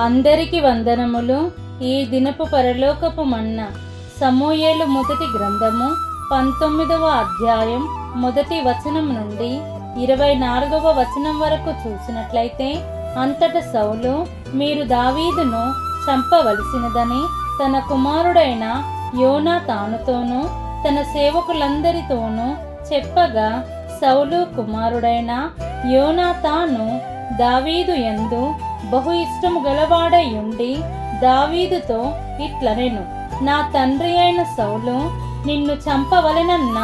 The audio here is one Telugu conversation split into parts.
అందరికి వందనములు. ఈ దినపు పరలోకపు మన్న సమూయేలు మొదటి గ్రంథము పంతొమ్మిదవ అధ్యాయం మొదటి వచనం నుండి ఇరవై నాలుగవ వచనం వరకు చూసినట్లయితే అంతట సౌలు మీరు దావీదును చంపవలసినదని తన కుమారుడైన యోనా తానుతోనూ తన సేవకులందరితోనూ చెప్పగా సౌలు కుమారుడైన యోనా తాను దావీదు ఎందు బహు ఇష్టము గలవాడై ఉండి దావీదుతో ఇట్లనెను నా తండ్రి అయిన సౌలు నిన్ను చంపవలెనన్న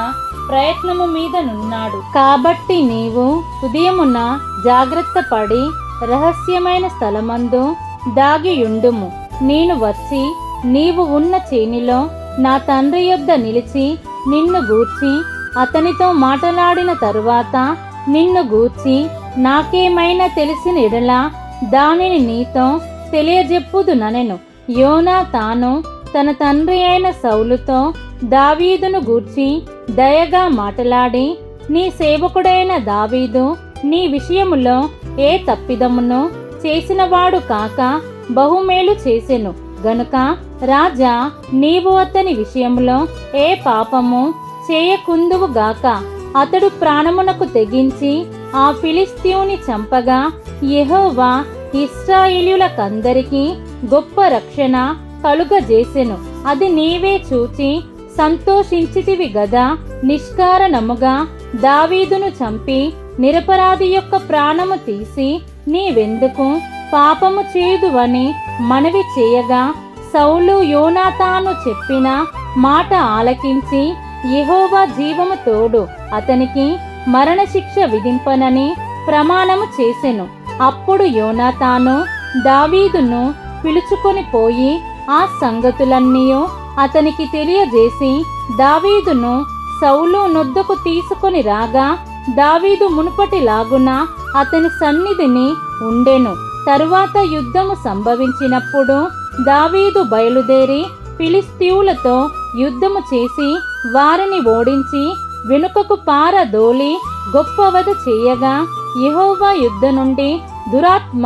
ప్రయత్నము మీద నున్నాడు. కాబట్టి నీవు ఉదయమున జాగ్రత్త పడి రహస్యమైన స్థలమందు దాగియుండుము. నేను వచ్చి నీవు ఉన్న చేనిలో నా తండ్రి యొద్ద నిలిచి నిన్ను గూర్చి అతనితో మాట్లాడిన తరువాత నిన్ను గూర్చి నాకేమైనా తెలిసిన ఎడలా దానిని నీతో తెలియజెప్పుదుననెను. యోనా తాను తన తండ్రి అయిన సౌలుతో దావీదును గూర్చి దయగా మాటలాడి నీ సేవకుడైన దావీదు నీ విషయములో ఏ తప్పిదమును చేసినవాడు కాక బహుమేలు చేసెను. గనుక రాజా నీవు అతని విషయంలో ఏ పాపము చేయకుందువు గాక అతడు ప్రాణమునకు తెగించి ఆ ఫిలిస్తీవుని చంపగా యెహోవా ఇస్రాయేలులకందరికీ గొప్ప రక్షణ కలుగజేసెను. అది నీవే చూచి సంతోషించితివి గదా? నిష్కారణముగా దావీదును చంపి నిరపరాధి యొక్క ప్రాణము తీసి నీవెందుకు? పాపము చేదువని మనవి చేయగా సౌలు యోనాతాను చెప్పిన మాట ఆలకించి యహోవా జీవము తోడు అతనికి మరణశిక్ష విధింపనని ప్రమాణము చేసెను. అప్పుడు యోనాతాను దావీదును పిలుచుకొని పోయి ఆ సంగతులన్నీ అతనికి తెలియజేసి దావీదును సౌలు నొద్దకు తీసుకొని రాగా దావీదు మునుపటిలాగున అతని సన్నిధిని ఉండెను. తరువాత యుద్ధము సంభవించినప్పుడు దావీదు బయలుదేరి ఫిలిస్తీవులతో యుద్ధము చేసి వారిని ఓడించి వెనుకకు పారదోలి గొప్పవధ చేయగా యహోవా యుద్ధ నుండి దురాత్మ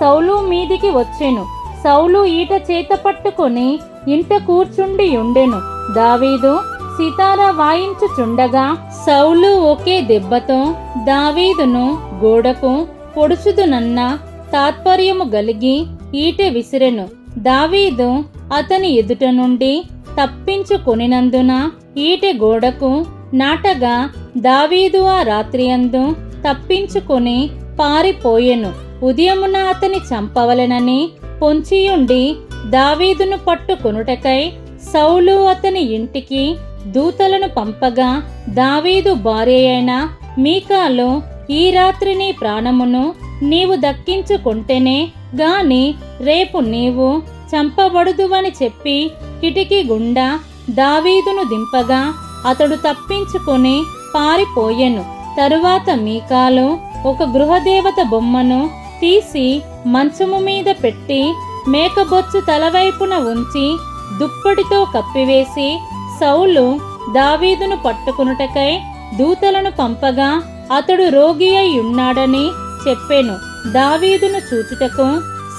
సౌలు మీదికి వచ్చెను. సౌలు ఈట చేత పట్టుకొని ఇంట కూర్చుండి ఉండెను. దావీదు సితార వాయించుచుండగా సౌలు ఒకే దెబ్బతో దావీదును గోడకు పొడుచుదునన్న తాత్పర్యము గలిగి ఈట విసిరెను. దావీదు అతని ఎదుట నుండి తప్పించుకొనినందున ఈటె గోడకు నాటగా దావీదు ఆ రాత్రియందు తప్పించుకొని పారిపోయెను. ఉదయమున అతని చంపవలెనని పొంచియుండి దావీదును పట్టుకొనుటకై సౌలు అతని ఇంటికి దూతలను పంపగా దావీదు భార్య అయిన మీకాలో ఈ రాత్రి నీ ప్రాణమును నీవు దక్కించుకుంటేనే గాని రేపు నీవు చంపబడుదువని చెప్పి కిటికీ గుండా దావీదును దింపగా అతడు తప్పించుకొని పారిపోయెను. తరువాత మీకాలు ఒక గృహదేవత బొమ్మను తీసి మంచము మీద పెట్టి మేకబొచ్చు తలవైపున ఉంచి దుప్పటితో కప్పివేసి సౌలు దావీదును పట్టుకునుటకై దూతలను పంపగా అతడు రోగి అయి ఉన్నాడని చెప్పెను. దావీదును చూచుటకు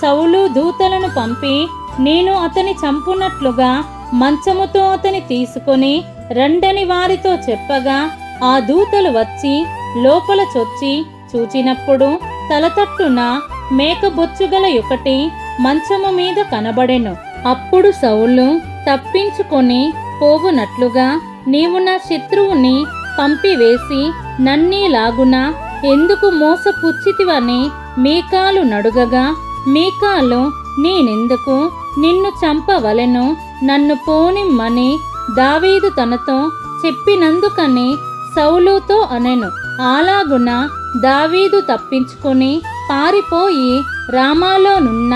సౌలు దూతలను పంపి నేను అతని చంపునట్లుగా మంచముతో అతని తీసుకొని రండని వారితో చెప్పగా ఆ దూతలు వచ్చి లోపల చొచ్చి చూచినప్పుడు తలతట్టున మేకబొచ్చుగల ఒకటి మంచము మీద కనబడెను. అప్పుడు సౌలు తప్పించుకొని పోవునట్లుగా నీవు నా శత్రువుని పంపివేసి నన్నీలాగున ఎందుకు మోసపుచ్చితివని మీకాలు నడుగగా మీకాలు నేనెందుకు? నిన్ను చంపవలెను నన్ను పోనిమ్మని దావీదు తనతో చెప్పినందుకని సౌలుతో అనెను. అలాగున దావీదు తప్పించుకొని పారిపోయి రామాలోనున్న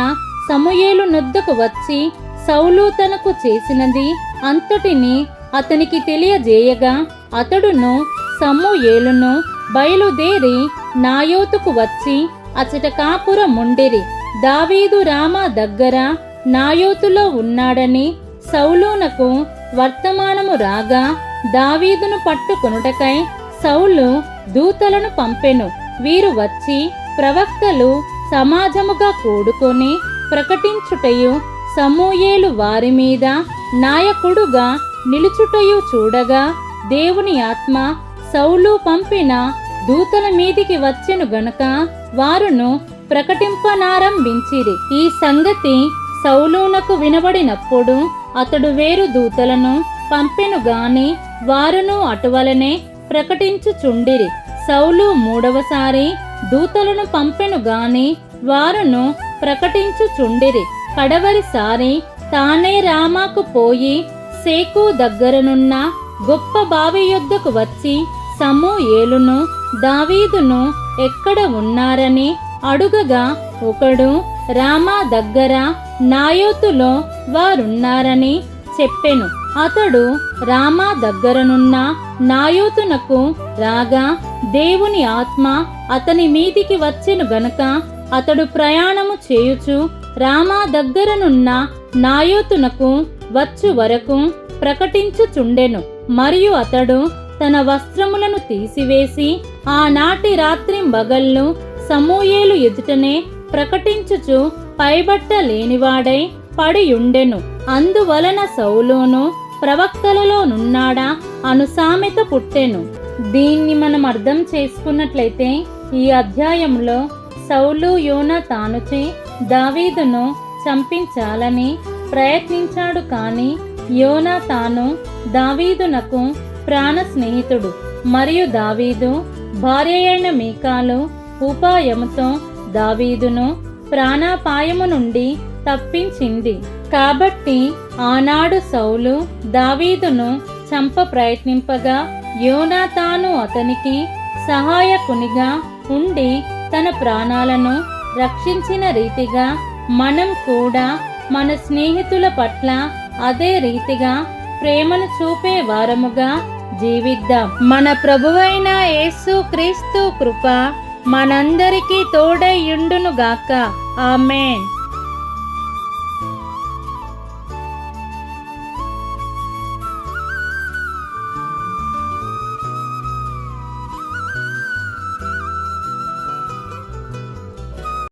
సమూయేలు నొద్దకు వచ్చి సౌలు తనకు చేసినది అంతటిని అతనికి తెలియజేయగా అతడును సమూయేలును బయలుదేరి నాయోతుకు వచ్చి అచట కాపురముండిరి దావీదు రామ దగ్గర నాయోతులో ఉన్నాడని సౌలునకు వర్తమానము రాగా దావీదును పట్టుకొనుటకై సౌలు దూతలను పంపెను. వీరు వచ్చి ప్రవక్తలు సమాజముగా కూడుకొని ప్రకటించుటయు సమూయేలు వారి మీద నాయకుడుగా నిలుచుటయు చూడగా దేవుని ఆత్మ సౌలు పంపిన దూతల మీదికి వచ్చెను గనుక వారును ప్రకటింపనారంభించిరి. ఈ సంగతి సౌలునకు వినబడినప్పుడు అతడు వేరు దూతలను పంపెను గాని వారును అటువలనే ప్రకటించుచుండిరి. సౌలు మూడవసారి దూతలను పంపెను గాని వారును ప్రకటించుచుండిరి. కడవరిసారి తానే రామాకు పోయి సేకు దగ్గరనున్న గొప్ప బావి యొద్దకు వచ్చి సమూయేలును దావీదును ఎక్కడ ఉన్నారని అడుగగా ఒకడు రామా దగ్గర నాయోతులో వారున్నారని చెప్పెను. అతడు రామా దగ్గరనున్న నాయోతునకు రాగా దేవుని ఆత్మ అతని మీదికి వచ్చెను గనక అతడు ప్రయాణము చేయుచు రామా దగ్గరనున్న నాయోతునకు వచ్చు వరకు ప్రకటించుచుండెను. మరియు అతడు తన వస్త్రములను తీసివేసి ఆనాటి రాత్రి మగళ్ళు సమూయేలు ఎదుటనే ప్రకటించుచు పైబట్ట లేనివాడై పడియుండెను. అందువలన సౌలోను ప్రవక్తలలో నున్నాడా అను సామెత పుట్టెను. దీన్ని మనం అర్థం చేసుకున్నట్లయితే ఈ అధ్యాయంలో సౌలు యోన తానుచే దావీదును చంపించాలని ప్రయత్నించాడు కానీ యోనా తాను దావీదునకు ప్రాణ స్నేహితుడు మరియు దావీదు భార్య అయిన మీకాలు ఉపాయముతో దావీదును ప్రాణాపాయము నుండి తప్పించింది. కాబట్టి ఆనాడు సౌలు దావీదును చంప ప్రయత్నింపగా యోనాతాను అతనికి సహాయకునిగా ఉండి తన ప్రాణాలను రక్షించిన రీతిగా మనం కూడా మన స్నేహితుల పట్ల అదే రీతిగా ప్రేమను చూపే వారముగా జీవిద్దాం. మన ప్రభువైన యేసు క్రీస్తు కృప మనందరికీ తోడై యుండునుగాక ఆమెన్.